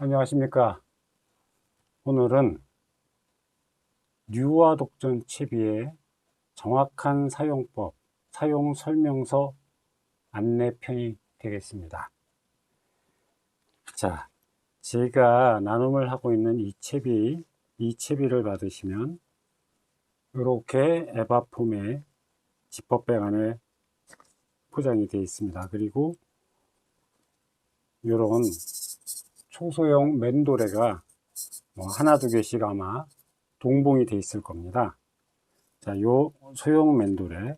안녕하십니까. 오늘은 뉴와 독전 채비의 정확한 사용법, 사용 설명서 안내편이 되겠습니다. 자, 제가 나눔을 하고 있는 이 채비, 이 채비를 받으시면 이렇게 에바폼에 지퍼백 안에 포장이 되어 있습니다. 그리고 이런 초소형 맨도레가 뭐 하나 두 개씩 아마 동봉이 돼 있을 겁니다. 자, 요 소형 맨도레,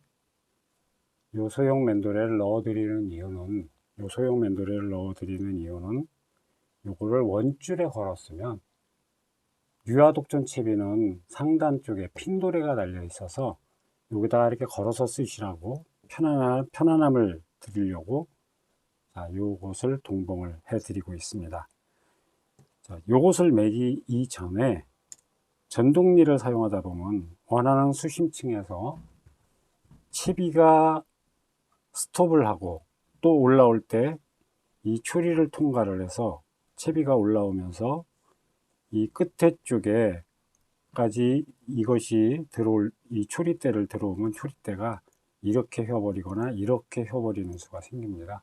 요 소형 맨도레를 넣어 드리는 이유는, 요 소형 맨도레를 넣어 드리는 이유는, 요거를 원줄에 걸었으면, 유아독전 채비는 상단 쪽에 핀도레가 달려 있어서, 여기다 이렇게 걸어서 쓰시라고 편안함, 편안함을 드리려고, 자, 요것을 동봉을 해 드리고 있습니다. 자, 요것을 매기 이전에 전동리를 사용하다 보면 원하는 수심층에서 채비가 스톱을 하고 또 올라올 때이 초리를 통과를 해서 채비가 올라오면서 이 끝에 쪽에까지 이것이 들어올 이 초리대를 들어오면 초리대가 이렇게 휘어버리거나 이렇게 휘어버리는 수가 생깁니다.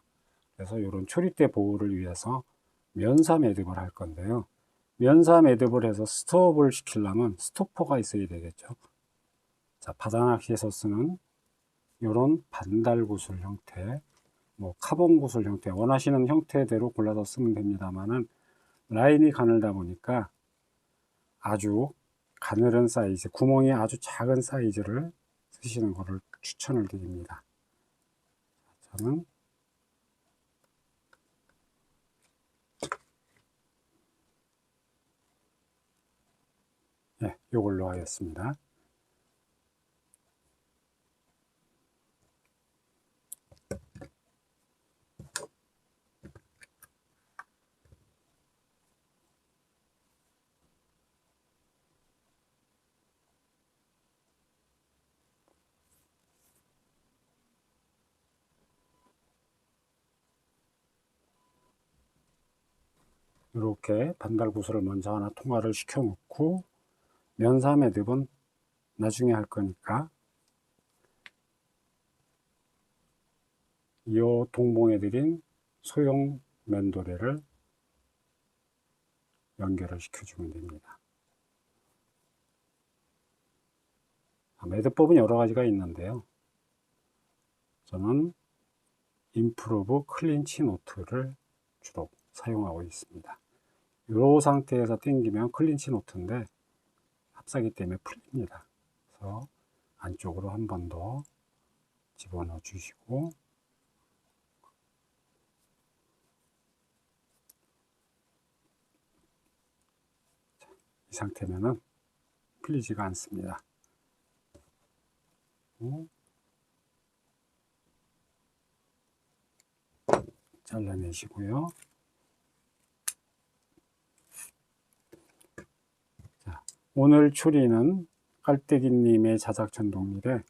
그래서 이런 초리대 보호를 위해서 면사 매듭을 할 건데요. 면사 매듭을 해서 스톱을 시키려면 스토퍼가 있어야 되겠죠. 자, 바다낚시에서 쓰는 이런 반달 구슬 형태, 뭐 카본 구슬 형태, 원하시는 형태대로 골라서 쓰면 됩니다만은 라인이 가늘다 보니까 아주 가늘은 사이즈, 구멍이 아주 작은 사이즈를 쓰시는 것을 추천을 드립니다. 저는 네, 이걸로 하겠습니다. 이렇게 반달 구슬을 먼저 하나 통화를 시켜 놓고 면사 매듭은 나중에 할 거니까 이 동봉해 드린 소형 면도레를 연결을 시켜주면 됩니다. 아, 매듭법은 여러 가지가 있는데요. 저는 인프로브 클린치 노트를 주로 사용하고 있습니다. 이 상태에서 당기면 클린치 노트인데 합사기 때문에 풀립니다. 그래서 안쪽으로 한 번 더 집어넣어 주시고 이 상태면은 풀리지가 않습니다. 잘라내시고요. 오늘 추리는 깔때기님의 자작전 동일에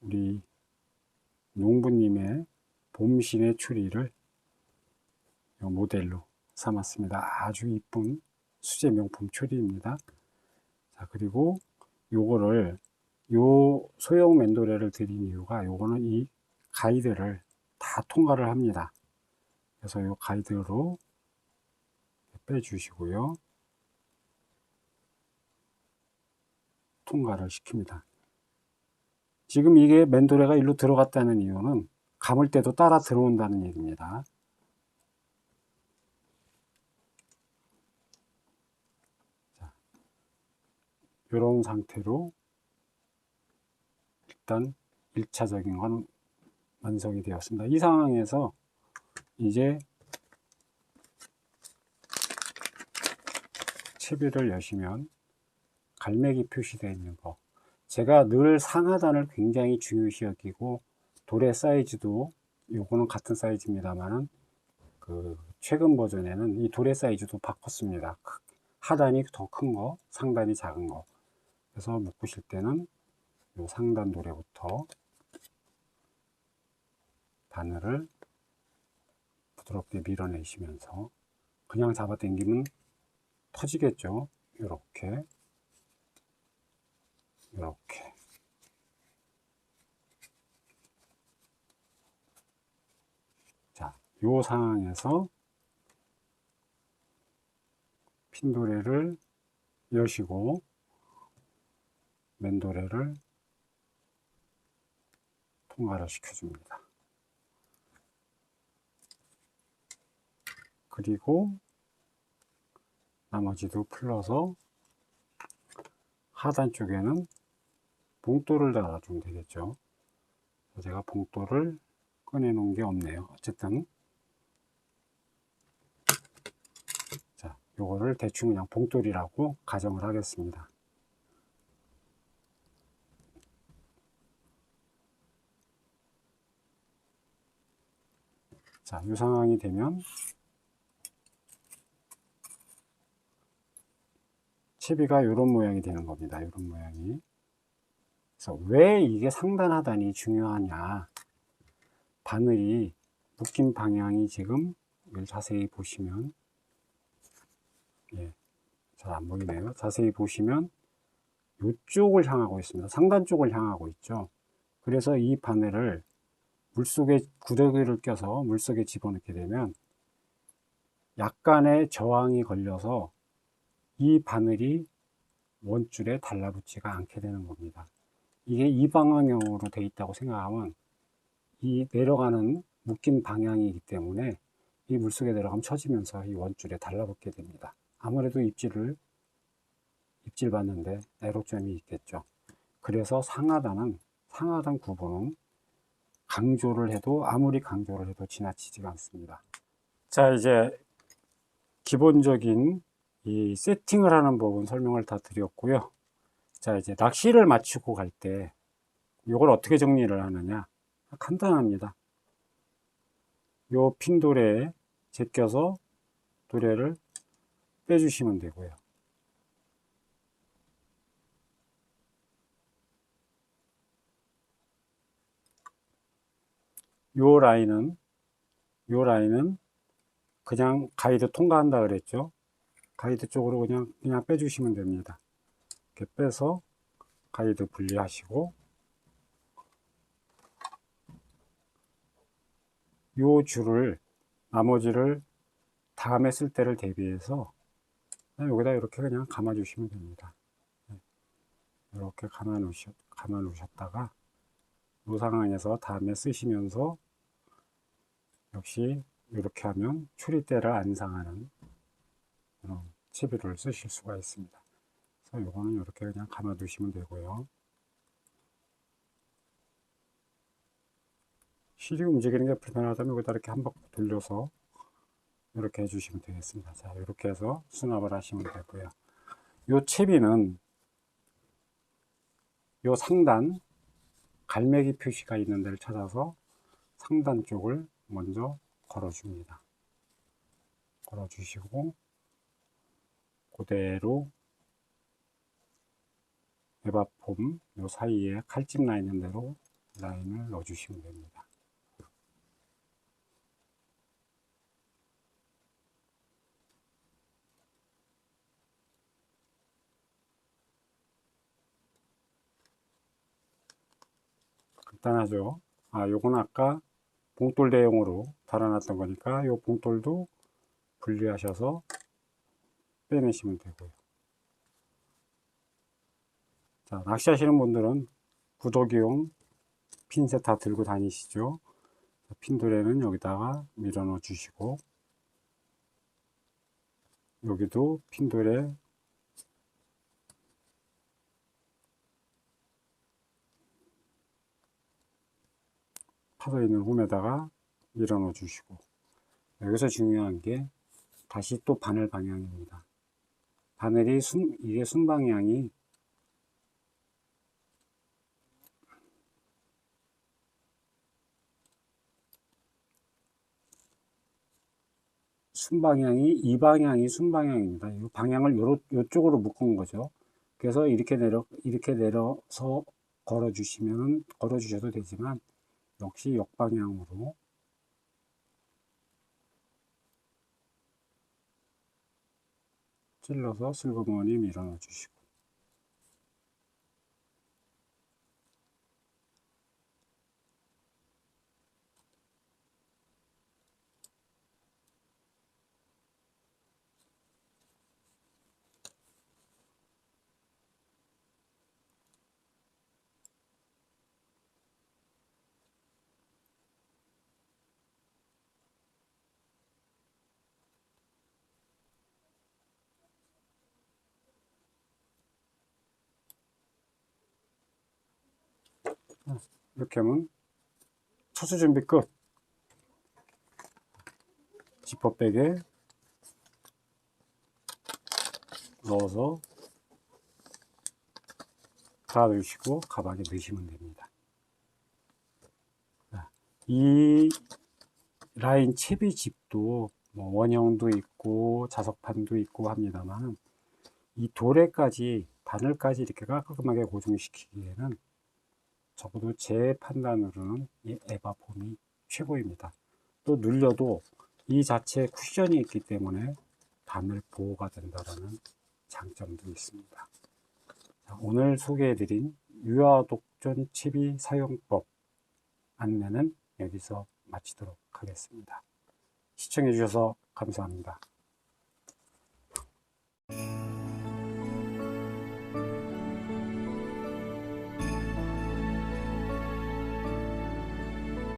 우리 농부님의 봄신의 추리를 모델로 삼았습니다. 아주 이쁜 수제 명품 추리입니다. 자, 그리고 요거를 요 소형 맨도레를 드린 이유가 요거는 이 가이드를 다 통과를 합니다. 그래서 요 가이드로 빼주시고요. 통과를 시킵니다. 지금 이게 맨도레가 일로 들어갔다는 이유는 감을 때도 따라 들어온다는 얘기입니다. 이런 상태로 일단 1차적인 건 완성이 되었습니다. 이 상황에서 이제 채비를 여시면 갈매기 표시되어 있는 거 제가 늘 상하단을 굉장히 중요시 여기고 돌의 사이즈도 요거는 같은 사이즈입니다만은 그 최근 버전에는 이 돌의 사이즈도 바꿨습니다. 하단이 더 큰 거, 상단이 작은 거. 그래서 묶으실 때는 요 상단 도래부터 바늘을 부드럽게 밀어내시면서 그냥 잡아 당기면 터지겠죠. 이렇게 이렇게 자, 요 상황에서 핀도레를 여시고 맨도레를 통과를 시켜줍니다. 그리고 나머지도 풀러서 하단 쪽에는 봉돌을 달아주면 되겠죠. 제가 봉돌을 꺼내 놓은 게 없네요. 어쨌든 자, 요거를 대충 그냥 봉돌이라고 가정을 하겠습니다. 자, 이 상황이 되면 채비가 이런 모양이 되는 겁니다. 이런 모양이. 그래서 왜 이게 상단 하단이 중요하냐. 바늘이 묶인 방향이 지금 자세히 보시면 예, 잘 안 보이네요. 자세히 보시면 이쪽을 향하고 있습니다. 상단 쪽을 향하고 있죠. 그래서 이 바늘을 물속에 구더기를 껴서 물속에 집어넣게 되면 약간의 저항이 걸려서 이 바늘이 원줄에 달라붙지가 않게 되는 겁니다. 이게 이 방향으로 되어 있다고 생각하면 이 내려가는 묶인 방향이기 때문에 이 물속에 내려가면 처지면서 이 원줄에 달라붙게 됩니다. 아무래도 입질을 입질 받는데 애로점이 있겠죠. 그래서 상하단은 상하단 구분은 강조를 해도 아무리 강조를 해도 지나치지가 않습니다. 자 이제 기본적인 이 세팅을 하는 부분 설명을 다 드렸고요. 자 이제 낚시를 마치고 갈 때 이걸 어떻게 정리를 하느냐 간단합니다. 요 핀도레에 제껴서 도레를 빼주시면 되고요. 요 라인은 요 라인은 그냥 가이드 통과한다 그랬죠. 가이드 쪽으로 그냥 그냥 빼주시면 됩니다. 이렇게 빼서 가이드 분리하시고 요 줄을 나머지를 다음에 쓸 때를 대비해서 여기다 이렇게 그냥 감아 주시면 됩니다. 이렇게 감아 놓으셨, 감아 놓으셨다가 이 상황에서 다음에 쓰시면서 역시 이렇게 하면 추리대를 안 상하는 채비를 쓰실 수가 있습니다. 그래서 이거는 이렇게 그냥 감아 두시면 되고요. 실이 움직이는 게 불편하다면 여기다 이렇게 한 바퀴 돌려서 이렇게 해주시면 되겠습니다. 자, 이렇게 해서 수납을 하시면 되고요. 이 채비는 요 상단 갈매기 표시가 있는 데를 찾아서 상단 쪽을 먼저 걸어줍니다. 걸어주시고 그대로 에바폼 요 사이에 칼집 나 있는 대로 라인을 넣어 주시면 됩니다. 간단하죠. 아, 요건 아까 봉돌 대용으로 달아놨던 거니까 요 봉돌도 분리하셔서 빼내시면 되고요. 자, 낚시하시는 분들은 구더기용 핀셋 다 들고 다니시죠. 핀도레는 여기다가 밀어 넣어 주시고 여기도 핀도레 파져 있는 홈에다가 밀어 넣어 주시고 여기서 중요한 게 다시 또 바늘 방향입니다. 바늘이 순, 이게 순방향이 순방향이 이 방향이 순방향입니다. 이 방향을 요로, 요쪽으로 묶은 거죠. 그래서 이렇게 내려 이렇게 내려서 걸어 주시면 걸어 주셔도 되지만 역시 역방향으로 찔러서 슬그머니 밀어넣어 주시고 이렇게 하면 초수 준비 끝. 지퍼백에 넣어서 달아주시고 가방에 넣으시면 됩니다. 자, 이 라인 채비 집도 뭐 원형도 있고 자석판도 있고 합니다만 이 도래까지 바늘까지 이렇게 깔끔하게 고정시키기에는 적어도 제 판단으로는 이 에바폼이 최고입니다. 또 눌려도 이 자체에 쿠션이 있기 때문에 바늘 보호가 된다는 장점도 있습니다. 자, 오늘 소개해드린 유아독전 채비 사용법 안내는 여기서 마치도록 하겠습니다. 시청해주셔서 감사합니다.